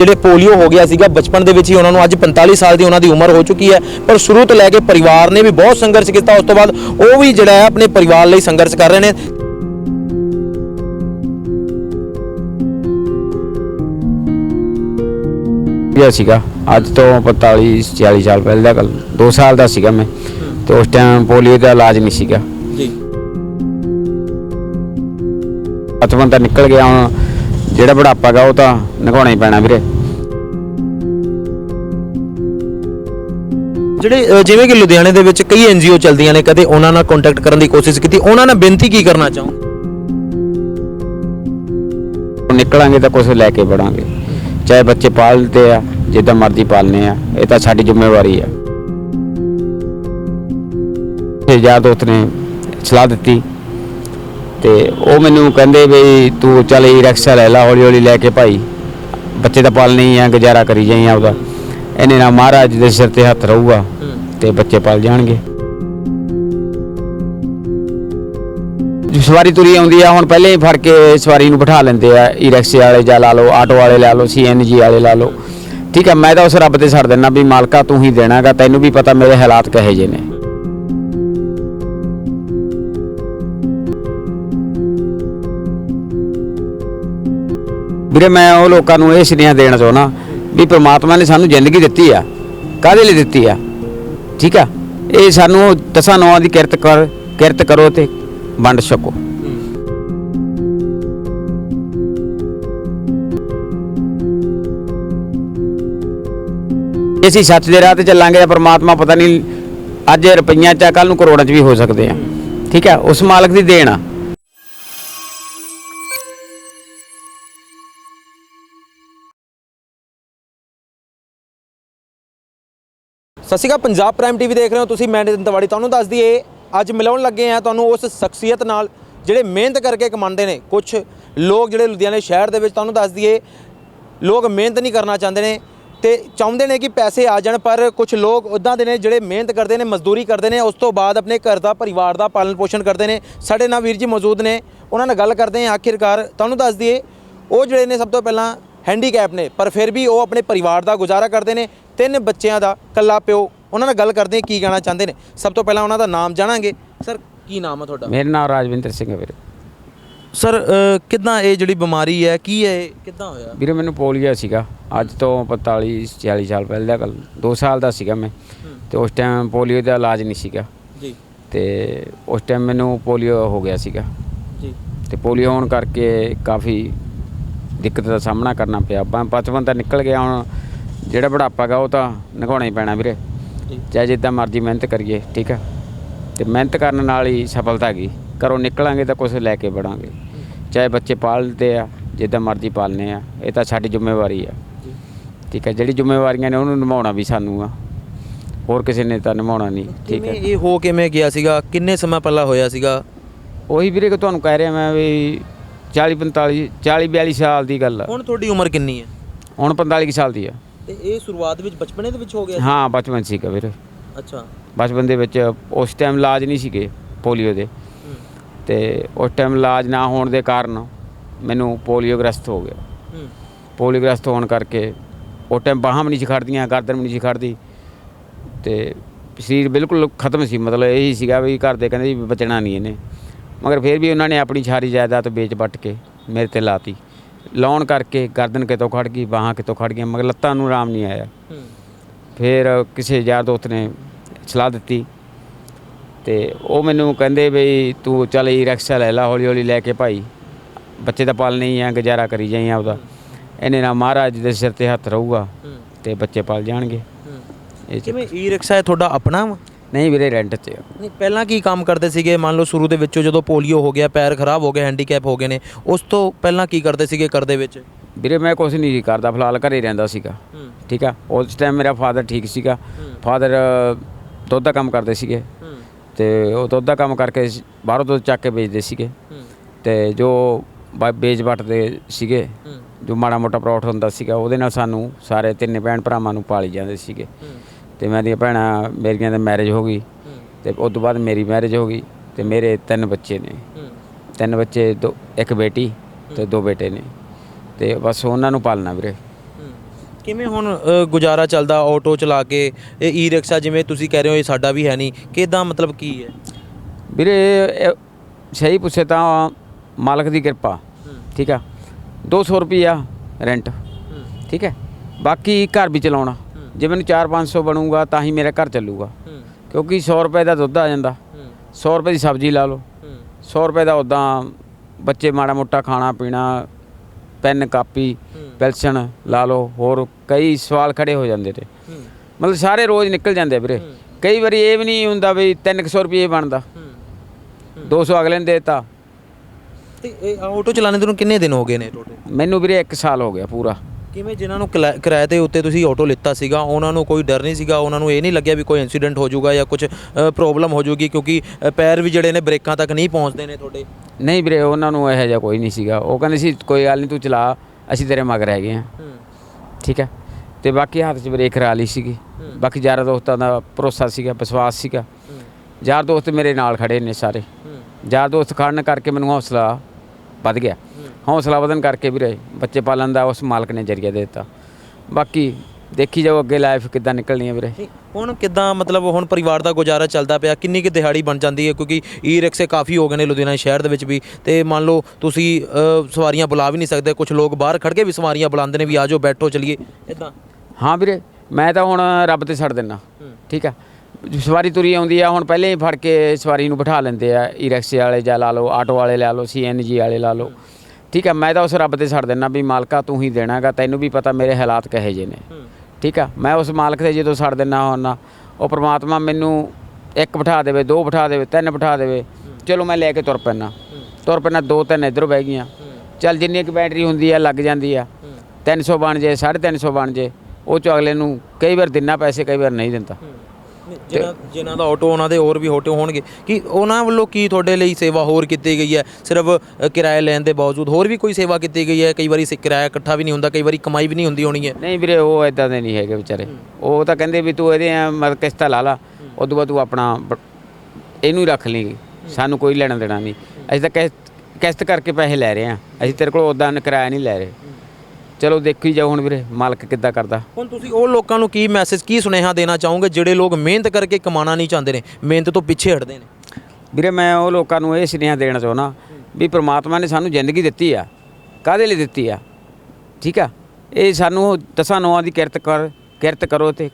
ਜਿਹੜੇ ਪੋਲੀਓ ਹੋ ਗਿਆ ਸੀਗਾ ਬਚਪਨ ਦੇ ਵਿੱਚ ਹੀ ਉਹਨਾਂ ਨੂੰ ਅੱਜ 45 ਸਾਲ ਦੀ ਉਹਨਾਂ ਦੀ ਉਮਰ ਹੋ ਚੁੱਕੀ ਹੈ। ਪਰ ਸ਼ੁਰੂ ਤੋਂ ਲੈ ਕੇ ਪਰਿਵਾਰ ਨੇ ਵੀ ਬਹੁਤ ਸੰਘਰਸ਼ ਕੀਤਾ ਉਸ ਤੋਂ ਬਾਅਦ ਉਹ ਵੀ ਜਿਹੜਾ ਹੈ ਆਪਣੇ ਪਰਿਵਾਰ ਲਈ ਸੰਘਰਸ਼ ਕਰ ਰਹੇ ਨੇ। ਗਿਆ ਸੀਗਾ। ਅੱਜ ਤੋਂ 45 40 ਸਾਲ ਪਹਿਲਾਂ ਦਾ ਗੱਲ 2 ਸਾਲ ਦਾ ਸੀਗਾ ਮੈਂ। ਤੇ ਉਸ ਟਾਈਮ ਪੋਲੀਓ ਦਾ ਇਲਾਜ ਨਹੀਂ ਸੀਗਾ। ਜੀ। ਬਚਪਨ ਤਾਂ ਨਿਕਲ ਗਿਆ ਹੁਣ ਜਿਹੜਾ ਬੁਢਾਪਾ ਗਾ ਉਹ ਤਾਂ ਨਿਭਾਉਣਾ ਹੀ ਪੈਣਾ ਵੀਰੇ। ਜਿਹੜੇ ਅ, ਜਿਵੇਂ ਕਿ ਲੁਧਿਆਣੇ ਦੇ ਵਿੱਚ ਕਈ ਐਨਜੀਓ ਚੱਲਦੀਆਂ ਨੇ ਕਦੇ ਉਹਨਾਂ ਨਾਲ ਕੰਟੈਕਟ ਕਰਨ ਦੀ ਕੋਸ਼ਿਸ਼ ਕੀਤੀ। ਉਹਨਾਂ ਨਾਲ ਬੇਨਤੀ ਕੀ ਕਰਨਾ ਚਾਹੋ ਨਿਕਲਾਂਗੇ ਤਾਂ ਕੁਝ ਲੈ ਕੇ ਵੜਾਂਗੇ। ਚਾਹੇ ਬੱਚੇ ਪਾਲਦੇ ਆ ਜਿੱਦਾਂ ਮਰਜ਼ੀ ਪਾਲਨੇ ਆ ਇਹ ਤਾਂ ਸਾਡੀ ਜ਼ਿੰਮੇਵਾਰੀ ਆ। ਤੇ ਯਾਰ ਦੋਸਤ ਨੇ ਸਲਾਹ ਦਿੱਤੀ ਤੇ ਉਹ ਮੈਨੂੰ ਕਹਿੰਦੇ ਵੀ ਤੂੰ ਚੱਲ ਇਹ ਰਿਕਸ਼ਾ ਲੈ ਲਾ ਹੌਲੀ ਹੌਲੀ ਲੈ ਕੇ ਭਾਈ। ਬੱਚੇ ਤਾਂ ਪਾਲਣੇ ਨਹੀਂ ਆ, ਗੁਜ਼ਾਰਾ ਕਰੀ ਜਾਈ ਆਪਦਾ। ਇਹਨੇ ਨਾਲ ਮਹਾਰਾਜ ਦੇ ਸਿਰ ਤੇ ਹੱਥ ਰਹੂਗਾ ਤੇ ਬੱਚੇ ਪਲ ਜਾਣਗੇ। ਸਵਾਰੀ ਤੁਰੀ ਆਉਂਦੀ ਆ, ਹੁਣ ਪਹਿਲੇ ਹੀ ਫੜ ਕੇ ਸਵਾਰੀ ਨੂੰ ਬਿਠਾ ਲੈਂਦੇ ਆ। ਈ ਰਿਕਸ਼ੇ ਵਾਲੇ ਜਾਂ ਲਾ ਲਓ, ਆਟੋ ਵਾਲੇ ਲਾ ਲਓ ਸੀਐਨਜੀ ਵਾਲੇ ਲਾ ਲਓ। ਠੀਕ ਆ, ਮੈਂ ਤਾਂ ਉਸ ਰੱਬ ਤੇ ਛੱਡ ਦਿੰਦਾ ਵੀ ਮਾਲਕਾ ਤੂੰ ਹੀ ਦੇਣਾਗਾ, ਤੈਨੂੰ ਵੀ ਪਤਾ ਮੇਰੇ ਹਾਲਾਤ ਕਹੇ ਜੇ ਨੇ। ਵੀਰੇ, ਮੈਂ ਉਹ ਲੋਕਾਂ ਨੂੰ ਇਹ ਸੁਨੇਹਾ ਦੇਣਾ ਚਾਹੁੰਦਾ ਵੀ ਪ੍ਰਮਾਤਮਾ ਨੇ ਸਾਨੂੰ ਜ਼ਿੰਦਗੀ ਦਿੱਤੀ ਆ। ਕਾਹਦੇ ਲਈ ਦਿੱਤੀ ਆ? ਠੀਕ ਆ? ਇਹ ਸਾਨੂੰ ਦਸਾਂ ਨੌਆਂ ਦੀ ਕਿਰਤ ਕਰ, ਕਿਰਤ ਕਰੋ ਤੇ ਵੰਡ ਛਕੋ। ਅਸੀਂ ਸੱਚ ਦੇ ਰਾਹ ਤੇ ਚੱਲਾਂਗੇ ਤਾਂ ਪ੍ਰਮਾਤਮਾ ਪਤਾ ਨਹੀਂ ਅੱਜ ਰੁਪਈਆਂ ਚ ਕੱਲ ਨੂੰ ਕਰੋੜਾਂ ਚ ਵੀ ਹੋ ਸਕਦੇ ਆ। ਠੀਕ ਆ? ਉਸ ਮਾਲਕ ਦੀ ਦੇਣ ਆ। ਸਤਿ ਸ਼੍ਰੀ ਅਕਾਲ, ਪੰਜਾਬ ਪ੍ਰਾਈਮ ਟੀਵੀ ਦੇਖ ਰਹੇ ਹੋ ਤੁਸੀਂ, ਮੈਂ ਨਿਤਿਨ ਤਿਵਾੜੀ। ਤੁਹਾਨੂੰ ਦੱਸ ਦਈਏ, ਅੱਜ ਮਿਲਾਉਣ ਲੱਗੇ ਆ ਤੁਹਾਨੂੰ ਉਸ ਸ਼ਖਸੀਅਤ ਨਾਲ, ਜਿਹੜੇ ਮਿਹਨਤ ਕਰਕੇ ਕਮਾਉਂਦੇ ਨੇ। ਕੁਝ ਲੋਕ ਜਿਹੜੇ ਲੁਧਿਆਣੇ ਸ਼ਹਿਰ ਦੇ ਵਿੱਚ, ਤੁਹਾਨੂੰ ਦੱਸ ਦਈਏ, ਲੋਕ ਮਿਹਨਤ ਨਹੀਂ ਕਰਨਾ ਚਾਹੁੰਦੇ ਨੇ ਤੇ ਚਾਹੁੰਦੇ ਨੇ ਕਿ ਪੈਸੇ ਆ ਜਾਣ, ਪਰ ਕੁਝ ਲੋਕ ਉਦਾਂ ਦੇ ਨੇ ਜਿਹੜੇ ਮਿਹਨਤ ਕਰਦੇ ਨੇ, ਮਜ਼ਦੂਰੀ ਕਰਦੇ ਨੇ, ਉਸ ਤੋਂ ਬਾਅਦ ਆਪਣੇ ਘਰ ਦਾ ਪਰਿਵਾਰ ਦਾ ਪਾਲਣ ਪੋਸ਼ਣ ਕਰਦੇ ਨੇ। ਸਾਡੇ ਨਾਲ ਵੀਰ ਜੀ ਮੌਜੂਦ ਨੇ, ਉਹਨਾਂ ਨਾਲ ਗੱਲ ਕਰਦੇ ਹਾਂ। ਆਖਿਰਕਾਰ ਤੁਹਾਨੂੰ ਦੱਸ ਦਈਏ, ਉਹ ਜਿਹੜੇ ਨੇ ਸਭ ਤੋਂ ਪਹਿਲਾਂ ਹੈਂਡੀਕੈਪ ਨੇ ਪਰ ਫਿਰ ਵੀ ਉਹ ਆਪਣੇ ਪਰਿਵਾਰ ਦਾ ਗੁਜ਼ਾਰਾ ਕਰਦੇ ਨੇ ਤਿੰਨ ਬੱਚਿਆਂ ਦਾ ਕੱਲਾ ਪਿਓ ਉਹਨਾਂ ਨਾਲ ਗੱਲ ਕਰਦੇ ਕੀ ਕਹਿਣਾ ਚਾਹੁੰਦੇ ਨੇ? ਸਭ ਤੋਂ ਪਹਿਲਾਂ ਉਹਨਾਂ ਦਾ ਨਾਮ ਜਾਣਾਂਗੇ। ਸਰ ਕੀ ਨਾਮ ਹੈ ਤੁਹਾਡਾ? ਮੇਰੇ ਨਾਮ ਰਾਜਵਿੰਦਰ ਸਿੰਘ ਹੈ ਵੀਰੇ। ਸਰ ਕਿਦਾਂ ਇਹ ਜਿਹੜੀ ਬਿਮਾਰੀ ਹੈ ਕੀ ਹੈ ਕਿਦਾਂ ਹੋਇਆ? ਵੀਰੇ ਮੈਨੂੰ ਪੋਲੀਓ ਸੀਗਾ। ਅੱਜ ਤੋਂ 45 40 ਸਾਲ ਪਹਿਲਾਂ ਦਾ ਗੱਲ 2 ਸਾਲ ਦਾ ਸੀਗਾ ਮੈਂ। ਤੇ ਉਸ ਟਾਈਮ ਪੋਲੀਓ ਦਾ ਇਲਾਜ ਨਹੀਂ ਸੀਗਾ। ਜੀ। ਤੇ ਉਸ ਟਾਈਮ ਮੈਨੂੰ ਪੋਲੀਓ ਹੋ ਗਿਆ ਸੀਗਾ। ਜੀ। ਤੇ ਪੋਲੀਓ ਹੋਣ ਕਰਕੇ ਕਾਫੀ ਦਿੱਕਤ ਦਾ ਸਾਹਮਣਾ ਕਰਨਾ ਪਿਆ। ਬਚਪਨ ਤਾਂ ਨਿਕਲ ਗਿਆ ਹੁਣ ਜਿਹੜਾ ਬੁਢਾਪਾ ਗਾ ਉਹ ਤਾਂ ਨਿਭਾਉਣਾ ਹੀ ਪੈਣਾ ਵੀਰੇ। ਚਾਹੇ ਜਿੱਦਾਂ ਮਰਜ਼ੀ ਮਿਹਨਤ ਕਰੀਏ ਠੀਕ ਆ। ਤੇ ਮਿਹਨਤ ਕਰਨ ਨਾਲ ਹੀ ਸਫਲਤਾ ਗਈ ਘਰੋਂ ਨਿਕਲਾਂਗੇ ਤਾਂ ਕੁਝ ਲੈ ਕੇ ਵੜਾਂਗੇ। ਚਾਹੇ ਬੱਚੇ ਪਾਲਦੇ ਆ ਜਿੱਦਾਂ ਮਰਜ਼ੀ ਪਾਲਨੇ ਆ ਇਹ ਤਾਂ ਸਾਡੀ ਜ਼ਿੰਮੇਵਾਰੀ ਆ। ਠੀਕ ਹੈ ਜਿਹੜੀ ਜ਼ਿੰਮੇਵਾਰੀਆਂ ਨੇ ਉਹਨੂੰ ਨਿਭਾਉਣਾ ਵੀ ਸਾਨੂੰ ਆ। ਹੋਰ ਕਿਸੇ ਨੇ ਤਾਂ ਨਿਭਾਉਣਾ ਨਹੀਂ ਠੀਕ ਹੈ ਇਹ ਹੋ ਕਿਵੇਂ ਗਿਆ ਸੀਗਾ? ਕਿੰਨੇ ਸਮਾਂ ਪਹਿਲਾਂ ਹੋਇਆ ਸੀਗਾ? ਉਹੀ ਵੀਰੇ ਕਿ ਤੁਹਾਨੂੰ ਕਹਿ ਰਿਹਾ ਮੈਂ ਵੀ 40 45 40 42 ਸਾਲ ਦੀ ਗੱਲ ਆ। ਹੁਣ ਤੁਹਾਡੀ ਉਮਰ ਕਿੰਨੀ ਹੈ? ਹੁਣ 45 ਕੁ ਸਾਲ ਦੀ ਆ। ਤੇ ਇਹ ਸ਼ੁਰੂਆਤ ਵਿੱਚ ਬਚਪਨੇ ਦੇ ਵਿੱਚ ਹੋ ਗਿਆ ਹਾਂ ਬਚਪਨ ਸੀਗਾ ਵੀਰੇ। ਅੱਛਾ। ਬਚਪਨ ਦੇ ਵਿੱਚ ਉਸ ਟਾਈਮ ਇਲਾਜ ਨਹੀਂ ਸੀਗੇ ਪੋਲੀਓ ਦੇ। ਹੂੰ। ਤੇ ਉਸ ਟਾਈਮ ਇਲਾਜ ਨਾ ਹੋਣ ਦੇ ਕਾਰਨ ਮੈਨੂੰ ਪੋਲੀਓ ਗ੍ਰਸਤ ਹੋ ਗਿਆ। ਹੂੰ। ਪੋਲੀਓ ਗ੍ਰਸਤ ਹੋਣ ਕਰਕੇ ਉਹ ਟਾਈਮ ਬਾਹਾਂ ਵੀ ਨਹੀਂ ਸੀ ਖੜਦੀਆਂ ਗਰਦਨ ਵੀ ਨਹੀਂ ਸੀ ਖੜਦੀ। ਤੇ ਸਰੀਰ ਬਿਲਕੁਲ ਖਤਮ ਸੀ। ਮਤਲਬ ਇਹੀ ਸੀਗਾ ਵੀ ਘਰ ਦੇ ਕਹਿੰਦੇ ਵੀ ਬਚਣਾ ਨਹੀਂ ਇਹਨੇ। ਮਗਰ ਫਿਰ ਵੀ ਉਹਨਾਂ ਨੇ ਆਪਣੀ ਸਾਰੀ ਜਾਇਦਾਦ ਵੇਚ ਵੱਟ ਕੇ ਮੇਰੇ ਤੇ ਲਾਤੀ। ਲਾਉਣ ਕਰਕੇ ਗਰਦਨ ਕਿਤੋਂ ਖੜ ਗਈ ਬਾਹਾਂ ਕਿਤੋਂ ਖੜ ਗਈਆਂ ਮਗਰ ਲੱਤਾਂ ਨੂੰ ਆਰਾਮ ਨਹੀਂ ਆਇਆ। ਫਿਰ ਕਿਸੇ ਯਾਰ ਦੋਸਤ ਨੇ ਸਲਾਹ ਦਿੱਤੀ ਤੇ ਉਹ ਮੈਨੂੰ ਕਹਿੰਦੇ ਵੀ ਤੂੰ ਚੱਲ ਇਹ ਰਿਕਸ਼ਾ ਲੈ ਲਾ ਹੌਲੀ ਹੌਲੀ ਲੈ ਕੇ ਭਾਈ। ਬੱਚੇ ਤਾਂ ਪਾਲਣੇ ਹੀ ਆ ਗੁਜ਼ਾਰਾ ਕਰੀ ਜਾਈ ਆਪਦਾ। ਇਹਨੇ ਨਾਲ ਮਹਾਰਾਜ ਦੇ ਸਿਰ ਤੇ ਹੱਥ ਰਹੂਗਾ ਤੇ ਬੱਚੇ ਪਲ ਜਾਣਗੇ। ਇਹ ਕਿਵੇਂ ਈ ਰਿਕਸ਼ਾ ਹੈ ਤੁਹਾਡਾ ਆਪਣਾ ਵਾ? ਨਹੀਂ ਵੀਰੇ ਰੈਂਟ 'ਚ ਆ। ਨਹੀਂ ਪਹਿਲਾਂ ਕੀ ਕੰਮ ਕਰਦੇ ਸੀਗੇ? ਮੰਨ ਲਓ ਸ਼ੁਰੂ ਦੇ ਵਿੱਚੋਂ ਜਦੋਂ ਪੋਲੀਓ ਹੋ ਗਿਆ ਪੈਰ ਖਰਾਬ ਹੋ ਗਏ ਹੈਂਡੀਕੈਪ ਹੋ ਗਏ ਨੇ ਉਸ ਤੋਂ ਪਹਿਲਾਂ ਕੀ ਕਰਦੇ ਸੀਗੇ ਕਰਦੇ ਵਿੱਚ? ਵੀਰੇ ਮੈਂ ਕੁਝ ਨਹੀਂ ਸੀ ਕਰਦਾ ਫਿਲਹਾਲ ਘਰੇ ਹੀ ਰਹਿੰਦਾ ਸੀਗਾ। ਹੂੰ। ਠੀਕ ਆ? ਉਸ ਟਾਈਮ ਮੇਰਾ ਫਾਦਰ ਠੀਕ ਸੀਗਾ। ਫਾਦਰ ਦੁੱਧ ਦਾ ਕੰਮ ਕਰਦੇ ਸੀਗੇ। ਹੂੰ। ਤੇ ਉਹ ਦੁੱਧ ਦਾ ਕੰਮ ਕਰਕੇ ਸ- ਬਾਹਰੋਂ ਦੁੱਧ ਚੱਕ ਕੇ ਵੇਚਦੇ ਸੀਗੇ। ਤੇ ਜੋ ਬ- ਵੇਚ ਵੱਟਦੇ ਸੀਗੇ ਜੋ ਮਾੜਾ ਮੋਟਾ ਪ੍ਰੋਫਿਟ ਹੁੰਦਾ ਸੀਗਾ ਉਹਦੇ ਨਾਲ ਸਾਨੂੰ ਸਾਰੇ ਤਿੰਨੇ ਭੈਣ ਭਰਾਵਾਂ ਨੂੰ ਪਾਲੀ ਜਾਂਦੇ ਸੀਗੇ। ਹੂੰ। ਤੇ ਮੇਰੀਆਂ ਭੈਣਾਂ ਮੇਰੀਆਂ ਦੀ ਮੈਰਿਜ ਹੋ ਗਈ ਤੇ ਉਸ ਤੋਂ ਬਾਅਦ ਮੇਰੀ ਮੈਰਿਜ ਹੋ ਗਈ ਤੇ ਮੇਰੇ ਤਿੰਨ ਬੱਚੇ ਨੇ। ਤਿੰਨ ਬੱਚੇ ਦੋ ਇੱਕ ਬੇਟੀ ਤੇ ਦੋ ਬੇਟੇ ਨੇ। ਤੇ ਬਸ ਉਹਨਾਂ ਨੂੰ ਪਾਲਣਾ ਵੀਰੇ। ਕਿਵੇਂ ਹੁਣ ਗੁਜ਼ਾਰਾ ਚੱਲਦਾ ਆਟੋ ਚਲਾ ਕੇ? ਇਹ ਈ ਰਿਕਸ਼ਾ ਜਿਵੇਂ ਤੁਸੀਂ ਕਹਿ ਰਹੇ ਹੋ ਇਹ ਸਾਡਾ ਵੀ ਹੈ ਨਹੀਂ। ਕਿਦਾਂ ਮਤਲਬ ਕੀ ਹੈ? ਵੀਰੇ ਸਹੀ ਪੁੱਛੇ ਤਾਂ ਮਾਲਕ ਦੀ ਕਿਰਪਾ ਠੀਕ ਆ। 200 ਰੁਪਿਆ ਰੈਂਟ ਠੀਕ ਹੈ। ਬਾਕੀ ਘਰ ਵੀ ਚਲਾਉਣਾ। ਜੇ ਮੈਨੂੰ 4-500 ਬਣੂਗਾ ਤਾਂ ਹੀ ਮੇਰਾ ਘਰ ਚੱਲੂਗਾ। ਕਿਉਂਕਿ 100 ਰੁਪਏ ਦਾ ਦੁੱਧ ਆ ਜਾਂਦਾ। 100 ਰੁਪਏ ਦੀ ਸਬਜ਼ੀ ਲਾ ਲਓ। 100 ਰੁਪਏ ਦਾ ਉਦਾਂ ਬੱਚੇ ਮਾੜਾ ਮੋਟਾ ਖਾਣਾ ਪੀਣਾ ਪੈਨ ਕਾਪੀ ਪੈਨਸ਼ਨ ਲਾ ਲਓ ਹੋਰ ਕਈ ਸਵਾਲ ਖੜੇ ਹੋ ਜਾਂਦੇ ਤੇ। ਮਤਲਬ ਸਾਰੇ ਰੋਜ਼ ਨਿਕਲ ਜਾਂਦੇ ਵੀਰੇ। ਕਈ ਵਾਰੀ ਇਹ ਵੀ ਨਹੀਂ ਹੁੰਦਾ ਵੀ 300 ਰੁਪਏ ਬਣਦਾ। 200 ਅਗਲੇ ਨੇ ਦੇਤਾ। ਤੇ ਇਹ ਆਟੋ ਚਲਾਉਣ ਦੇ ਨੂੰ ਕਿੰਨੇ ਦਿਨ ਹੋ ਗਏ ਨੇ ਟੋਟਲ ਮੈਨੂੰ ਵੀਰੇ 1 ਸਾਲ ਹੋ ਗਿਆ ਪੂਰਾ। ਕਿਵੇਂ ਜਿਨ੍ਹਾਂ ਨੂੰ ਕਿਲਾ- ਕਿਰਾਏ ਦੇ ਉੱਤੇ ਤੁਸੀਂ ਆਟੋ ਲਿੱਤਾ ਸੀਗਾ ਉਹਨਾਂ ਨੂੰ ਕੋਈ ਡਰ ਨਹੀਂ ਸੀਗਾ ਉਹਨਾਂ ਨੂੰ ਇਹ ਨਹੀਂ ਲੱਗਿਆ ਵੀ ਕੋਈ ਇਨਸੀਡੈਂਟ ਹੋ ਜਾਊਗਾ ਜਾਂ ਕੁਝ ਪ੍ਰੋਬਲਮ ਹੋ ਜਾਊਗੀ ਕਿਉਂਕਿ ਅ, ਪੈਰ ਵੀ ਜਿਹੜੇ ਨੇ ਬ੍ਰੇਕਾਂ ਤੱਕ ਨਹੀਂ ਪਹੁੰਚਦੇ ਨੇ ਤੁਹਾਡੇ। ਨਹੀਂ ਵੀਰੇ ਉਹਨਾਂ ਨੂੰ ਇਹੋ ਜਿਹਾ ਕੋਈ ਨਹੀਂ ਸੀਗਾ। ਉਹ ਕਹਿੰਦੇ ਸੀ ਕੋਈ ਗੱਲ ਨਹੀਂ ਤੂੰ ਚਲਾ ਅਸੀਂ ਤੇਰੇ ਮਗਰ ਹੈਗੇ ਆ। ਠੀਕ ਹੈ? ਤੇ ਬਾਕੀ ਹੱਥ 'ਚ ਬ੍ਰੇਕ ਕਰਾ ਲਈ ਸੀਗੀ। ਬਾਕੀ ਯਾਰਾਂ ਦੋਸਤਾਂ ਦਾ ਭਰੋਸਾ ਸੀਗਾ ਵਿਸ਼ਵਾਸ ਸੀਗਾ। ਯਾਰ ਦੋਸਤ ਮੇਰੇ ਨਾਲ ਖੜੇ ਨੇ ਸਾਰੇ। ਯਾਰ ਦੋਸਤ ਖੜਨ ਕਰਕੇ ਮੈਨੂੰ ਹੌਸਲਾ ਵੱਧ ਗਿਆ। ਹੌਸਲਾ ਵਧਣ ਕਰਕੇ ਵੀਰੇ ਬੱਚੇ ਪਾਲਣ ਦਾ ਉਸ ਮਾਲਕ ਨੇ ਜਰੀਆ ਦੇ ਦਿੱਤਾ। ਬਾਕੀ ਦੇਖੀ ਜਾਓ ਅੱਗੇ ਲਾਈਫ ਕਿੱਦਾਂ ਨਿਕਲਣੀ ਹੈ ਵੀਰੇ। ਹੁਣ ਕਿੱਦਾਂ ਮਤਲਬ ਹੁਣ ਪਰਿਵਾਰ ਦਾ ਗੁਜ਼ਾਰਾ ਚੱਲਦਾ ਪਿਆ ਕਿੰਨੀ ਕਿ ਦਿਹਾੜੀ ਬਣ ਜਾਂਦੀ ਹੈ ਕਿਉਂਕਿ ਈ ਰਿਕਸ਼ੇ ਕਾਫੀ ਹੋ ਗਏ ਨੇ ਲੁਧਿਆਣਾ ਸ਼ਹਿਰ ਦੇ ਵਿੱਚ ਵੀ। ਤੇ ਮੰਨ ਲਓ ਤੁਸੀਂ ਸਵਾਰੀਆਂ ਬੁਲਾ ਵੀ ਨਹੀਂ ਸਕਦੇ ਕੁਝ ਲੋਕ ਬਾਹਰ ਖੜ ਕੇ ਵੀ ਸਵਾਰੀਆਂ ਬੁਲਾਉਂਦੇ ਨੇ ਵੀ ਆਜੋ ਬੈਠੋ ਚਲਿਏ ਇਦਾਂ ਹਾਂ ਵੀਰੇ ਮੈਂ ਤਾਂ ਹੁਣ ਰੱਬ ਤੇ ਛੱਡ ਦਿੰਨਾ ਠੀਕ ਆ। ਸਵਾਰੀ ਤੁਰੀ ਆਉਂਦੀ ਆ ਹੁਣ ਪਹਿਲੇ ਹੀ ਫੜ ਕੇ ਸਵਾਰੀ ਨੂੰ ਬਿਠਾ ਲੈਂਦੇ ਆ। ਈ ਰਿਕਸ਼ੇ ਵਾਲੇ ਜਾਂ ਲਾ ਲਓ ਆਟੋ ਵਾਲੇ ਲਾ ਲਓ ਸੀਐਨਜੀ ਵਾਲੇ ਲਾ ਲਓ। ਠੀਕ ਆ ਮੈਂ ਤਾਂ ਉਸ ਰੱਬ ਤੇ ਛੱਡ ਦਿੰਨਾ ਵੀ ਮਾਲਕਾ ਤੂੰ ਹੀ ਦੇਣਾਗਾ ਤੈਨੂੰ ਵੀ ਪਤਾ ਮੇਰੇ ਹਾਲਾਤ ਕਹੇ ਜੇ ਨੇ। ਠੀਕ ਆ ਮੈਂ ਉਸ ਮਾਲਕ ਤੇ ਜਦੋਂ ਛੱਡ ਦਿੰਨਾ ਹੁੰਨਾ ਉਹ ਪ੍ਰਮਾਤਮਾ ਮੈਨੂੰ ਇੱਕ ਬਿਠਾ ਦੇਵੇ ਦੋ ਬਿਠਾ ਦੇਵੇ ਤਿੰਨ ਬਿਠਾ ਦੇਵੇ ਚਲੋ ਮੈਂ ਲੈ ਕੇ ਤੁਰ ਪੈਣਾ ਤੁਰ ਪੈਣਾ ਦੋ ਤਿੰਨ ਇਧਰੋਂ ਬਹਿ ਗਈਆਂ। ਚੱਲ ਜਿੰਨੀ ਕੁ ਬੈਟਰੀ ਹੁੰਦੀ ਆ ਲੱਗ ਜਾਂਦੀ ਆ। 300 ਬਣ ਜੇ 350 ਬਣ ਜੇ ਉਹ ਚ ਅਗਲੇ ਨੂੰ ਕਈ ਵਾਰ ਦਿਨਾ ਪੈਸੇ ਕਈ ਵਾਰ ਨਹੀਂ ਦਿੰਦਾ। ਜਿਨ੍ਹਾਂ ਜਿਨ੍ਹਾਂ ਦਾ ਆਟੋ ਉਹਨਾਂ ਦੇ ਹੋਰ ਵੀ ਆਟੋ ਹੋਣਗੇ। ਕਿ ਉਹਨਾਂ ਵੱਲੋਂ ਕੀ ਤੁਹਾਡੇ ਲਈ ਸੇਵਾ ਹੋਰ ਕੀਤੀ ਗਈ ਹੈ? ਸਿਰਫ ਕਿਰਾਇਆ ਲੈਣ ਦੇ ਬਾਵਜੂਦ ਹੋਰ ਵੀ ਕੋਈ ਸੇਵਾ ਕੀਤੀ ਗਈ ਹੈ? ਕਈ ਵਾਰੀ ਸੇ ਕਿਰਾਇਆ ਇਕੱਠਾ ਵੀ ਨਹੀਂ ਹੁੰਦਾ ਕਈ ਵਾਰੀ ਕਮਾਈ ਵੀ ਨਹੀਂ ਹੁੰਦੀ ਹੋਣੀ ਹੈ। ਨਹੀਂ ਵੀਰੇ ਉਹ ਇਦਾਂ ਦੇ ਨਹੀਂ ਹੈਗੇ ਵਿਚਾਰੇ। ਉਹ ਤਾਂ ਕਹਿੰਦੇ ਵੀ ਤੂੰ ਇਹਦੇ ਆ ਮਤ ਕਿਸ਼ਤਾ ਲਾ ਲਾ। ਉਦੋਂ ਬਾਅਦ ਤੂੰ ਆਪਣਾ ਬ- ਇਹਨੂੰ ਹੀ ਰੱਖ ਲਈ। ਸਾਨੂੰ ਕੋਈ ਲੈਣਾ ਦੇਣਾ ਨਹੀਂ। ਅਸੀਂ ਤਾਂ ਕਿਸ਼ਤ ਕਿਸ਼ਤ ਕਰਕੇ ਪੈਸੇ ਲੈ ਰਹੇ ਆ ਅਸੀਂ ਤੇਰੇ ਕੋਲ ਉਦਾਂ ਕਿਰਾਇਆ ਨਹੀਂ ਲੈ ਰਹੇ। ਚਲੋ ਦੇਖੀ ਜਾਓ ਹੁਣ ਵੀਰੇ ਮਾਲਕ ਕਿੱਦਾਂ ਕਰਦਾ। ਹੁਣ ਤੁਸੀਂ ਉਹ ਲੋਕਾਂ ਨੂੰ ਕੀ ਮੈਸੇਜ ਕੀ ਸੁਨੇਹਾ ਦੇਣਾ ਚਾਹੋਗੇ ਜਿਹੜੇ ਲੋਕ ਮਿਹਨਤ ਕਰਕੇ ਕਮਾਉਣਾ ਨਹੀਂ ਚਾਹੁੰਦੇ ਨੇ ਮਿਹਨਤ ਤੋਂ ਪਿੱਛੇ ਹਟਦੇ ਨੇ? ਵੀਰੇ ਮੈਂ ਉਹ ਲੋਕਾਂ ਨੂੰ ਇਹ ਸੁਨੇਹਾ ਦੇਣਾ ਚਾਹੁੰਦਾ ਵੀ ਪ੍ਰਮਾਤਮਾ ਨੇ ਸਾਨੂੰ ਜ਼ਿੰਦਗੀ ਦਿੱਤੀ ਆ। ਕਾਹਦੇ ਲਈ ਦਿੱਤੀ ਆ? ਠੀਕ ਆ? ਇਹ ਸਾਨੂੰ ਦਸਾਂ ਨੌਆਂ ਦੀ ਕਿਰਤ ਕਰ ਕਿਰਤ ਕਰੋ ਤੇ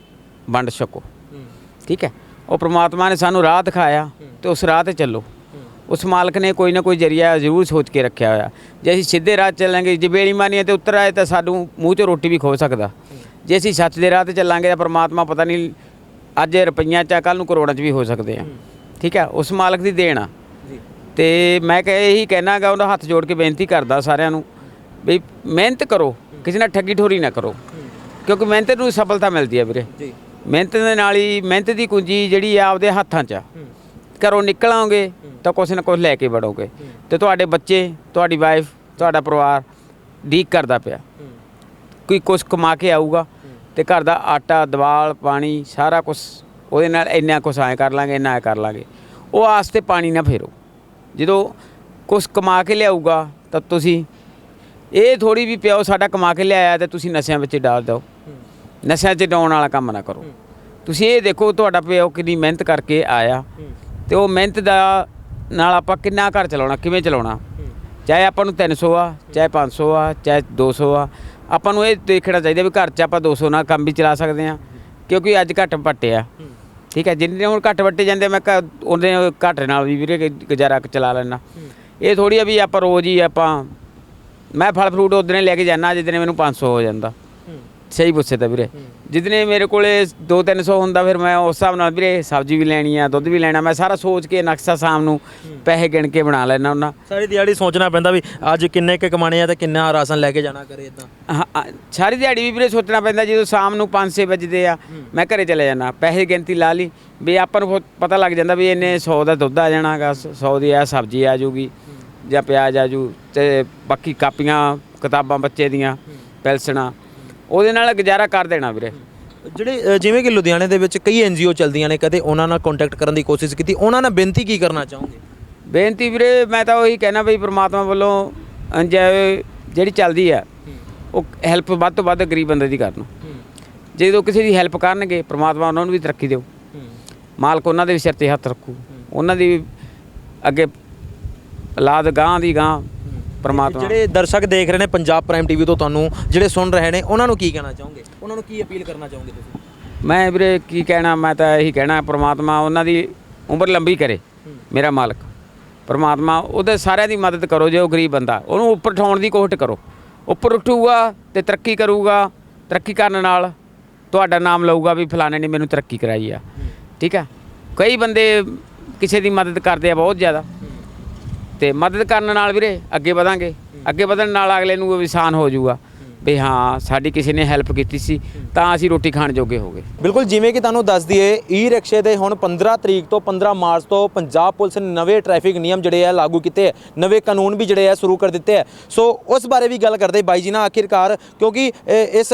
ਵੰਡ ਛਕੋ। ਠੀਕ ਹੈ? ਉਹ ਪ੍ਰਮਾਤਮਾ ਨੇ ਸਾਨੂੰ ਰਾਹ ਦਿਖਾਇਆ ਤੇ ਉਸ ਰਾਹ ਤੇ ਚੱਲੋ। ਉਸ ਮਾਲਕ ਨੇ ਕੋਈ ਨਾ ਕੋਈ ਜਰੀਆ ਜ਼ਰੂਰ ਸੋਚ ਕੇ ਰੱਖਿਆ ਹੋਇਆ ਜੇ ਅਸੀਂ ਸਿੱਧੇ ਰਾਹ ਚੱਲਾਂਗੇ ਜੇ ਬੇਈਮਾਨੀ ਹੈ ਤੇ ਉੱਤਰ ਆਏ ਤਾਂ ਸਾਨੂੰ ਮੂੰਹ 'ਚੋਂ ਰੋਟੀ ਵੀ ਖੋ ਸਕਦਾ ਜੇ ਅਸੀਂ ਸੱਚ ਦੇ ਰਾਹ ਤੇ ਚੱਲਾਂਗੇ ਤਾਂ ਪ੍ਰਮਾਤਮਾ ਪਤਾ ਨਹੀਂ ਅੱਜ ਰੁਪਈਆਂ 'ਚ ਕੱਲ ਨੂੰ ਕਰੋੜਾਂ 'ਚ ਵੀ ਹੋ ਸਕਦੇ ਆ ਠੀਕ ਹੈ ਉਸ ਮਾਲਕ ਦੀ ਦੇਣ ਆ ਤੇ ਮੈਂ ਕਹੇ ਇਹੀ ਕਹਿਣਾਗਾ ਉਹਦਾ ਹੱਥ ਜੋੜ ਕੇ ਬੇਨਤੀ ਕਰਦਾ ਸਾਰਿਆਂ ਨੂੰ ਵੀ ਮਿਹਨਤ ਕਰੋ ਕਿਸੇ ਨਾਲ ਠੱਗੀ ਠੋਰੀ ਨਾ ਕਰੋ ਕਿਉਂਕਿ ਮਿਹਨਤ ਨੂੰ ਸਫਲਤਾ ਮਿਲਦੀ ਹੈ ਵੀਰੇ ਜੀ ਮਿਹਨਤ ਦੇ ਨਾਲ ਹੀ ਮਿਹਨਤ ਦੀ ਕੁੰਜੀ ਜਿਹੜੀ ਆ ਆਪਦੇ ਹੱਥਾਂ 'ਚ ਆ ਘਰੋਂ ਨਿਕਲਾਂਗੇ ਤਾਂ ਕੁਛ ਨਾ ਕੁਛ ਲੈ ਕੇ ਵੜੋਗੇ। ਤੇ ਤੁਹਾਡੇ ਬੱਚੇ ਤੁਹਾਡੀ ਵਾਈਫ ਤੁਹਾਡਾ ਪਰਿਵਾਰ ਡੀਕ ਕਰਦਾ ਪਿਆ। ਕੋਈ ਕੁਛ ਕਮਾ ਕੇ ਆਊਗਾ ਤੇ ਘਰ ਦਾ ਆਟਾ ਦਵਾਲ ਪਾਣੀ ਸਾਰਾ ਕੁਝ ਉਹਦੇ ਨਾਲ ਇੰਨਾ ਕੁਛ ਐਂ ਕਰ ਲਾਂਗੇ ਇੰਨਾ ਕਰ ਲਾਂਗੇ। ਉਹ ਆਸ ਤੇ ਪਾਣੀ ਨਾ ਫੇਰੋ। ਜਦੋਂ ਕੁਛ ਕਮਾ ਕੇ ਲਿਆਊਗਾ ਤਾਂ ਤੁਸੀਂ ਇਹ ਥੋੜੀ ਵੀ ਪਿਓ ਸਾਡਾ ਕਮਾ ਕੇ ਲਿਆਇਆ ਤੇ ਤੁਸੀਂ ਨਸ਼ਿਆਂ ਵਿੱਚ ਡਾਲ ਦਿਓ। ਨਸ਼ਿਆਂ 'ਚ ਡਾਉਣ ਵਾਲਾ ਕੰਮ ਨਾ ਕਰੋ। ਤੁਸੀਂ ਇਹ ਦੇਖੋ ਤੁਹਾਡਾ ਪਿਓ ਕਿੰਨੀ ਮਿਹਨਤ ਕਰਕੇ ਆਇਆ। ਤੇ ਉਹ ਮਿਹਨਤ ਦਾ ਨਾਲ ਆਪਾਂ ਕਿੰਨਾ ਘਰ ਚਲਾਉਣਾ, ਕਿਵੇਂ ਚਲਾਉਣਾ? ਚਾਹੇ ਆਪਾਂ ਨੂੰ 300 ਆ, ਚਾਹੇ 500 ਆ, ਚਾਹੇ 200 ਆ, ਆਪਾਂ ਨੂੰ ਇਹ ਦੇਖਣਾ ਚਾਹੀਦਾ ਵੀ ਘਰ 'ਚ ਆਪਾਂ 200 ਨਾਲ ਕੰਮ ਵੀ ਚਲਾ ਸਕਦੇ ਆ ਕਿਉਂਕਿ ਅੱਜ ਘੱਟ ਪੱਟੇ ਆ। ਠੀਕ ਹੈ, ਜਿੰਨੇ ਹੁਣ ਘੱਟ ਵੱਟੇ ਜਾਂਦੇ, ਮੈਂ ਘ- ਘੱਟ ਨਾਲ ਵੀ ਵੀਰੇ ਗੁਜ਼ਾਰਾ ਚਲਾ ਲੈਣਾ ਇਹ ਥੋੜੀ ਆ ਵੀ ਆਪਾਂ ਰੋਜ਼ ਹੀ ਆਪਾਂ, ਮੈਂ ਫਲ ਫਰੂਟ ਉਦਨੇ ਲੈ ਕੇ ਜਾਣਾ ਜਿੱਦਨੇ ਮੈਨੂੰ 500 ਹੋ ਜਾਂਦਾ। ਸਹੀ ਪੁੱਛੇ ਤਾਂ ਵੀਰੇ। ਜਿੱਦਨੇ ਮੇਰੇ ਕੋਲੇ 2-300 ਹੁੰਦਾ ਫਿਰ ਮੈਂ ਉਸ ਹਿਸਾਬ ਨਾਲ ਵੀਰੇ ਸਬਜ਼ੀ ਵੀ ਲੈਣੀ ਆ ਦੁੱਧ ਵੀ ਲੈਣਾ ਮੈਂ ਸਾਰਾ ਸੋਚ ਕੇ ਨਕਸ਼ਾ ਸ਼ਾਮ ਨੂੰ ਪੈਸੇ ਗਿਣ ਕੇ ਬਣਾ ਲੈਣਾ ਉਹਨਾਂ ਸਾਰੀ ਦਿਹਾੜੀ ਸੋਚਣਾ ਪੈਂਦਾ ਵੀ ਅੱਜ ਕਿੰਨੇ ਕੁ ਕਮਾਣੇ ਆ ਤੇ ਕਿੰਨਾ ਰਾਸ਼ਨ ਲੈ ਕੇ ਜਾਣਾ ਕਰੇ ਇਦਾਂ ਹਾਂ, ਸਾਰੀ ਦਿਹਾੜੀ ਵੀ ਵੀਰੇ ਸੋਚਣਾ ਪੈਂਦਾ ਜਦੋਂ ਸ਼ਾਮ ਨੂੰ 5-6 ਵਜੇ ਆ ਮੈਂ ਘਰੇ ਚਲੇ ਜਾਣਾ ਪੈਸੇ ਗਿਣਤੀ ਲਾ ਲਈ ਵੀ ਆਪਾਂ ਨੂੰ ਪਤਾ ਲੱਗ ਜਾਂਦਾ ਵੀ ਇਹਨੇ 100 ਦਾ ਦੁੱਧ ਆ ਜਾਣਾਗਾ 100 ਦੀ ਆ ਸਬਜ਼ੀ ਆ ਜੂਗੀ ਜਾਂ ਪਿਆਜ਼ ਆ ਜੂ ਤੇ ਬਾਕੀ ਕਾਪੀਆਂ ਕਿਤਾਬਾਂ ਬੱਚੇ ਦੀਆਂ ਪੈਲਸਣਾ ਉਹਦੇ ਨਾਲ ਗੁਜ਼ਾਰਾ ਕਰ ਦੇਣਾ ਵੀਰੇ। ਜਿਹੜੇ ਅ, ਜਿਵੇਂ ਕਿ ਲੁਧਿਆਣੇ ਦੇ ਵਿੱਚ ਕਈ ਐਨਜੀਓ ਚੱਲਦੀਆਂ ਨੇ ਕਦੇ ਉਹਨਾਂ ਨਾਲ ਕੰਟੈਕਟ ਕਰਨ ਦੀ ਕੋਸ਼ਿਸ਼ ਕੀਤੀ। ਉਹਨਾਂ ਨਾਲ ਬੇਨਤੀ ਕੀ ਕਰਨਾ ਚਾਹੋਗੇ? ਬੇਨਤੀ ਵੀਰੇ ਮੈਂ ਤਾਂ ਉਹੀ ਕਹਿਣਾ ਵੀ ਪ੍ਰਮਾਤਮਾ ਵੱਲੋਂ ਅ, ਜੇ ਜਿਹੜੀ ਚੱਲਦੀ ਆ ਉਹ ਹੈਲਪ ਵੱਧ ਤੋਂ ਵੱਧ ਗਰੀਬ ਬੰਦੇ ਦੀ ਕਰਨ। ਜਦੋਂ ਕਿਸੇ ਦੀ ਹੈਲਪ ਕਰਨਗੇ ਪ੍ਰਮਾਤਮਾ ਉਹਨਾਂ ਨੂੰ ਵੀ ਤਰੱਕੀ ਦਿਓ ਮਾਲਕ ਉਹਨਾਂ ਦੇ ਵੀ ਸਿਰ ਤੇ ਹੱਥ ਰੱਖੂ। ਉਹਨਾਂ ਦੀ ਅੱਗੇ ਔਲਾਦ ਗਾਂ ਦੀ ਗਾਂ ਪ੍ਰਮਾਤਮਾ। ਜਿਹੜੇ ਦਰਸ਼ਕ ਦੇਖ ਰਹੇ ਨੇ ਪੰਜਾਬ ਪ੍ਰਾਈਮ ਟੀਵੀ ਤੋਂ ਤੁਹਾਨੂੰ ਜਿਹੜੇ ਸੁਣ ਰਹੇ ਨੇ ਉਹਨਾਂ ਨੂੰ ਕੀ ਕਹਿਣਾ ਚਾਹੋਗੇ? ਉਹਨਾਂ ਨੂੰ ਕੀ ਅਪੀਲ ਕਰਨਾ ਚਾਹੋਗੇ ਤੁਸੀਂ? ਮੈਂ ਵੀਰੇ ਕੀ ਕਹਿਣਾ ਮੈਂ ਤਾਂ ਇਹੀ ਕਹਿਣਾ ਪ੍ਰਮਾਤਮਾ ਉਹਨਾਂ ਦੀ ਉਮਰ ਲੰਬੀ ਕਰੇ ਮੇਰਾ ਮਾਲਕ। ਪ੍ਰਮਾਤਮਾ ਉਹਦੇ ਸਾਰਿਆਂ ਦੀ ਮਦਦ ਕਰੋ ਜੇ ਉਹ ਗਰੀਬ ਬੰਦਾ। ਉਹਨੂੰ ਉੱਪਰ ਉਠਾਉਣ ਦੀ ਕੋਸ਼ਿਸ਼ ਕਰੋ। ਉੱਪਰ ਉਠੂਗਾ ਤੇ ਤਰੱਕੀ ਕਰੂਗਾ ਤਰੱਕੀ ਕਰਨ ਨਾਲ ਤੁਹਾਡਾ ਨਾਮ ਲਊਗਾ ਵੀ ਫਲਾਣੇ ਨੇ ਮੈਨੂੰ ਤਰੱਕੀ ਕਰਾਈ ਆ। ਠੀਕ ਆ? ਕਈ ਬੰਦੇ ਕਿਸੇ ਦੀ ਮਦਦ ਕਰਦੇ ਆ ਬਹੁਤ ਜ਼ਿਆਦਾ। ਤੇ ਮਦਦ ਕਰਨ ਨਾਲ ਵੀਰੇ ਅੱਗੇ ਵਧਾਂਗੇ। ਅੱਗੇ ਵਧਣ ਨਾਲ ਅਗਲੇ ਨੂੰ ਵਿਸਾਨ ਹੋ ਜਾਊਗਾ। ਵੀ ਹਾਂ, ਸਾਡੀ ਕਿਸੇ ਨੇ ਹੈਲਪ ਕੀਤੀ ਸੀ, ਤਾਂ ਅਸੀਂ ਰੋਟੀ ਖਾਣ ਜੋਗੇ ਹੋ ਗਏ। ਬਿਲਕੁਲ, ਜਿਵੇਂ ਕਿ ਤੁਹਾਨੂੰ ਦੱਸ ਦਈਏ ਈ ਰਿਕਸ਼ੇ ਦੇ ਹੁਣ 15 ਤਰੀਕ ਤੋਂ 15 ਮਾਰਚ ਤੋਂ ਪੰਜਾਬ ਪੁਲਿਸ ਨੇ ਨਵੇਂ ਟ੍ਰੈਫਿਕ ਨਿਯਮ ਜਿਹੜੇ ਆ, ਲਾਗੂ ਕੀਤੇ ਆ, ਨਵੇਂ ਕਾਨੂੰਨ ਵੀ ਜਿਹੜੇ ਆ, ਸ਼ੁਰੂ ਕਰ ਦਿੱਤੇ ਆ। ਸੋ, ਉਸ ਬਾਰੇ ਵੀ ਗੱਲ ਕਰਦੇ ਬਾਈ ਜੀ ਨਾਲ ਆਖਿਰਕਾਰ, ਕਿਉਂਕਿ ਇਸ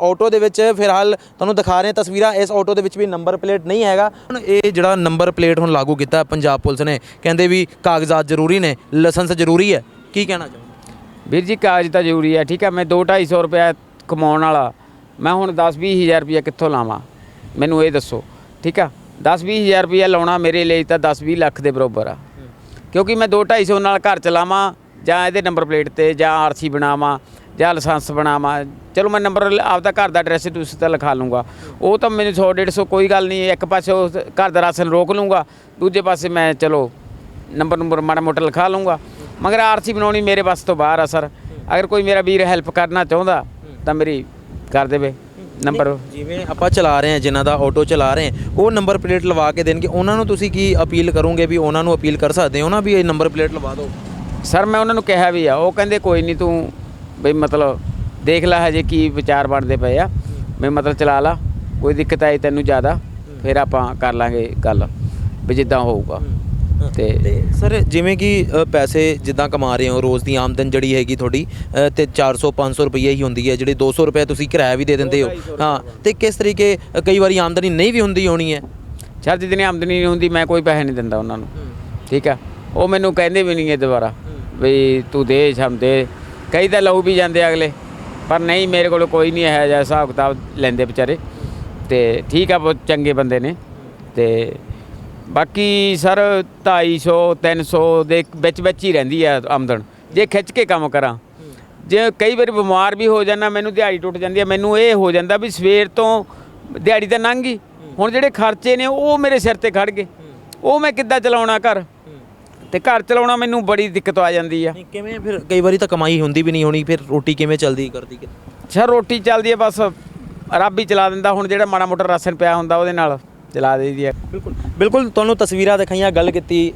ਆਟੋ ਦੇ ਵਿੱਚ ਫਿਲਹਾਲ ਤੁਹਾਨੂੰ ਦਿਖਾ ਰਹੇ ਤਸਵੀਰਾਂ, ਇਸ ਆਟੋ ਦੇ ਵਿੱਚ ਵੀ ਨੰਬਰ ਪਲੇਟ ਨਹੀਂ ਹੈਗਾ। ਹੁਣ ਇਹ ਜਿਹੜਾ ਨੰਬਰ ਪਲੇਟ ਹੁਣ ਲਾਗੂ ਕੀਤਾ ਪੰਜਾਬ ਪੁਲਿਸ ਨੇ, ਕਹਿੰਦੇ ਵੀ ਕਾਗਜ਼ਾਤ ਜ਼ਰੂਰੀ ਨੇ ਲਾਇਸੈਂਸ ਜ਼ਰੂਰੀ ਹੈ, ਕੀ ਕਹਿਣਾ ਚਾਹੁੰਦੇ ਵੀਰ ਜੀ ਕਾਗਜ਼ ਤਾਂ ਜ਼ਰੂਰੀ ਹੈ, ਠੀਕ ਹੈ, ਮੈਂ 2-250 ਰੁਪਏ ਕਮਾਉਣ ਵਾਲਾ, ਮੈਂ ਹੁਣ 10-20 ਹਜ਼ਾਰ ਰੁਪਏ ਕਿੱਥੋਂ ਲਾਵਾਂ? ਮੈਨੂੰ ਇਹ ਦੱਸੋ, ਠੀਕ ਆ 10-20 ਹਜ਼ਾਰ ਰੁਪਏ ਲਾਉਣਾ ਮੇਰੇ ਲਈ ਤਾਂ 10-20 ਲੱਖ ਦੇ ਬਰਾਬਰ ਆ। ਕਿਉਂਕਿ ਮੈਂ 2-250 ਨਾਲ ਘਰ ਚਲਾਵਾਂ, ਜਾਂ ਇਹਦੇ ਨੰਬਰ ਪਲੇਟ ਤੇ, ਜਾਂ ਆਰਸੀ ਬਣਾਵਾਂ, ਜਾਂ ਲਾਇਸੈਂਸ ਬਣਾਵਾਂ, ਚਲੋ ਮੈਂ ਨੰਬਰ ਆਪਦਾ ਘਰ ਦਾ ਐਡਰੈਸ ਤੁਸੀਂ ਤਾਂ ਲਿਖਾ ਲੂੰਗਾ ਉਹ ਤਾਂ ਮੈਨੂੰ 100 150 ਕੋਈ ਗੱਲ ਨਹੀਂ ਇੱਕ ਪਾਸੇ ਉਸ ਘਰ ਦਾ ਰਾਸ਼ਨ ਰੋਕ ਲੂੰਗਾ ਦੂਜੇ ਪਾਸੇ ਮੈਂ ਚਲੋ ਨੰਬਰ ਨੰਬਰ ਮਾੜਾ ਮੋਟਾ ਲਿਖਾ ਲੂੰਗਾ ਮਗਰ ਆਰਸੀ ਬਣਾਉਣੀ ਮੇਰੇ ਬਸ ਤੋਂ ਬਾਹਰ ਆ ਸਰ। ਅਗਰ ਕੋਈ ਮੇਰਾ ਵੀਰ ਹੈਲਪ ਕਰਨਾ ਚਾਹੁੰਦਾ ਤਾਂ ਮੇਰੀ ਕਰ ਦੇਵੇ। ਨੰਬਰ ਜਿਵੇਂ ਆਪਾਂ ਚਲਾ ਰਹੇ ਹਾਂ ਜਿਨ੍ਹਾਂ ਦਾ ਆਟੋ ਚਲਾ ਰਹੇ ਹਾਂ ਉਹ ਨੰਬਰ ਪਲੇਟ ਲਵਾ ਕੇ ਦੇਣਗੇ। ਉਹਨਾਂ ਨੂੰ ਤੁਸੀਂ ਕੀ ਅਪੀਲ ਕਰੋਗੇ ਵੀ ਉਹਨਾਂ ਨੂੰ ਅਪੀਲ ਕਰ ਸਕਦੇ ਹੋ ਨਾ ਵੀ ਇਹ ਨੰਬਰ ਪਲੇਟ ਲਵਾ ਦਿਓ? ਸਰ ਮੈਂ ਉਹਨਾਂ ਨੂੰ ਕਿਹਾ ਵੀ ਆ ਉਹ ਕਹਿੰਦੇ ਕੋਈ ਨਹੀਂ ਤੂੰ ਬਈ ਮਤਲਬ ਦੇਖ ਲੈ ਹਜੇ ਕੀ ਵਿਚਾਰ ਬਣਦੇ ਪਏ ਆ। ਮੈਂ ਮਤਲਬ ਚਲਾ ਲਾ ਕੋਈ ਦਿੱਕਤ ਆਈ ਤੈਨੂੰ ਜ਼ਿਆਦਾ ਫਿਰ ਆਪਾਂ ਕਰ ਲਾਂਗੇ ਗੱਲ ਵੀ ਜਿੱਦਾਂ ਹੋਊਗਾ। ਤੇ ਸਰ ਜਿਵੇਂ ਕਿ ਅ, ਪੈਸੇ ਜਿੱਦਾਂ ਕਮਾ ਰਹੇ ਹੋ ਰੋਜ਼ ਦੀ ਆਮਦਨ ਜਿਹੜੀ ਹੈਗੀ ਤੁਹਾਡੀ ਅ, ਤੇ 400 500 ਰੁਪਏ ਹੀ ਹੁੰਦੀ ਹੈ ਜਿਹੜੇ 200 ਰੁਪਏ ਤੁਸੀਂ ਕਿਰਾਇਆ ਵੀ ਦੇ ਦਿੰਦੇ ਹੋ। ਹਾਂ ਤੇ ਕਿਸ ਤਰੀਕੇ ਅ, ਕਈ ਵਾਰੀ ਆਮਦਨੀ ਨਹੀਂ ਵੀ ਹੁੰਦੀ ਹੋਣੀ ਹੈ? ਸਰ ਜਿੱਦਣੀ ਆਮਦਨੀ ਨਹੀਂ ਹੁੰਦੀ ਮੈਂ ਕੋਈ ਪੈਸੇ ਨਹੀਂ ਦਿੰਦਾ ਉਹਨਾਂ ਨੂੰ। ਠੀਕ ਆ ਉਹ ਮੈਨੂੰ ਕਹਿੰਦੇ ਵੀ ਨਹੀਂ ਇਹ ਦੁਬਾਰਾ ਵੀ ਤੂੰ ਦੇ ਸ਼ਮ ਦੇ। ਕਈ ਤਾਂ ਲਹੂ ਵੀ ਜਾਂਦੇ ਅਗਲੇ ਪਰ ਨਹੀਂ ਮੇਰੇ ਕੋਲ ਕੋਈ ਨਹੀਂ ਹੈ ਜਿਹਾ ਹਿਸਾਬ ਕਿਤਾਬ ਲੈਂਦੇ ਵਿਚਾਰੇ। ਤੇ ਠੀਕ ਆ ਬਹੁਤ ਚੰਗੇ ਬੰਦੇ ਨੇ। ਤੇ ਬਾਕੀ ਸਰ 250 300 ਦੇ ਵਿੱਚ ਵਿੱਚ ਹੀ ਰਹਿੰਦੀ ਆ ਆਮਦਨ। ਜੇ ਖਿੱਚ ਕੇ ਕੰਮ ਕਰਾਂ। ਜੇ ਕਈ ਵਾਰੀ ਬਿਮਾਰ ਵੀ ਹੋ ਜਾਣਾ ਮੈਨੂੰ ਦਿਹਾੜੀ ਟੁੱਟ ਜਾਂਦੀ ਹੈ ਮੈਨੂੰ ਇਹ ਹੋ ਜਾਂਦਾ ਵੀ ਸਵੇਰ ਤੋਂ ਦਿਹਾੜੀ ਤਾਂ ਲੰਘ ਗਈ। ਹੁਣ ਜਿਹੜੇ ਖਰਚੇ ਨੇ ਉਹ ਮੇਰੇ ਸਿਰ ਤੇ ਖੜ ਗਏ। ਉਹ ਮੈਂ ਕਿੱਦਾਂ ਚਲਾਉਣਾ ਘਰ? ਤੇ ਘਰ ਚਲਾਉਣਾ ਮੈਨੂੰ ਬੜੀ ਦਿੱਕਤ ਆ ਜਾਂਦੀ ਆ। ਨਹੀਂ, ਕਿਵੇਂ ਫਿਰ ਕਈ ਵਾਰੀ ਤਾਂ ਕਮਾਈ ਹੁੰਦੀ ਵੀ ਨਹੀਂ ਹੋਣੀ ਫਿਰ ਰੋਟੀ ਕਿਵੇਂ ਚੱਲਦੀ ਕਰਦੀ ਕਿ ਅੱਛਾ ਰੋਟੀ ਚੱਲਦੀ ਹੈ ਬਸ ਰੱਬ ਹੀ ਚਲਾ ਦਿੰਦਾ। ਹੁਣ ਜਿਹੜਾ ਮਾੜਾ ਮੋਟਾ ਰਾਸ਼ਨ ਪਿਆ ਹੁੰਦਾ ਉਹਦੇ ਨਾਲ ਚਲਾ ਦੇਈਦੀ ਹੈ ਬਿਲਕੁਲ। ਬਿਲਕੁਲ ਤੁਹਾਨੂੰ ਤਸਵੀਰਾਂ ਦਿਖਾਈਆਂ, ਗੱਲ ਕੀਤੀ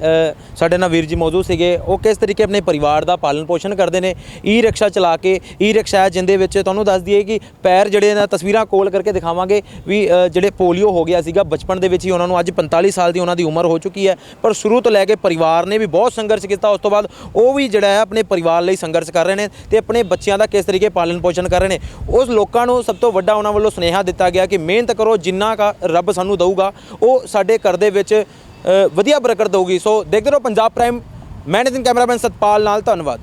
ਸਾਡੇ ਨਾਲ ਵੀਰ ਜੀ ਮੌਜੂਦ ਸੀਗੇ। ਉਹ ਕਿਸ ਤਰੀਕੇ ਆਪਣੇ ਪਰਿਵਾਰ ਦਾ ਪਾਲਣ ਪੋਸ਼ਣ ਕਰਦੇ ਨੇ ਈ ਰਿਕਸ਼ਾ ਚਲਾ ਕੇ ਈ ਰਿਕਸ਼ਾ ਹੈ ਜਿੰਦੇ ਵਿੱਚ ਤੁਹਾਨੂੰ ਦੱਸ ਦਈਏ ਕਿ ਪੈਰ ਜਿਹੜੇ ਨੇ ਤਸਵੀਰਾਂ ਕੋਲ ਕਰਕੇ ਦਿਖਾਵਾਂਗੇ ਵੀ ਜਿਹੜੇ ਪੋਲੀਓ ਹੋ ਗਿਆ ਸੀਗਾ, ਬਚਪਨ ਦੇ ਵਿੱਚ ਹੀ ਉਹਨਾਂ ਨੂੰ ਅੱਜ 45 ਸਾਲ ਦੀ ਉਹਨਾਂ ਦੀ ਉਮਰ ਹੋ ਚੁੱਕੀ ਹੈ। ਪਰ ਸ਼ੁਰੂ ਤੋਂ ਲੈ ਕੇ ਪਰਿਵਾਰ ਨੇ ਵੀ ਬਹੁਤ ਸੰਘਰਸ਼ ਕੀਤਾ, ਉਸ ਤੋਂ ਬਾਅਦ ਉਹ ਵੀ ਜਿਹੜਾ ਹੈ ਆਪਣੇ ਪਰਿਵਾਰ ਲਈ ਸੰਘਰਸ਼ ਕਰ ਰਹੇ ਨੇ ਤੇ ਆਪਣੇ ਬੱਚਿਆਂ ਦਾ ਕਿਸ ਤਰੀਕੇ ਪਾਲਣ ਪੋਸ਼ਣ ਕਰ ਰਹੇ ਨੇ। ਉਸ ਲੋਕਾਂ ਨੂੰ ਸਭ ਤੋਂ ਵੱਡਾ ਉਹਨਾਂ ਵੱਲੋਂ ਸੁਨੇਹਾ ਦਿੱਤਾ ਗਿਆ ਕਿ ਮਿਹਨਤ ਕਰੋ, ਜਿੰਨਾ ਕਾ ਰੱਬ ਸਾਨੂੰ ਦਊਗਾ, ਉਹ ਸਾਡੇ ਘਰ ਦੇ ਵਿੱਚ ਵਧੀਆ ਬਰਕਤ ਦਊਗੀ। ਸੋ ਦੇਖਦੇ ਰਹੋ ਪੰਜਾਬ ਪ੍ਰਾਈਮ ਮੈਂ ਨਿਤਿਨ ਕੈਮਰਾਮੈਨ ਸਤਪਾਲ ਨਾਲ, ਧੰਨਵਾਦ।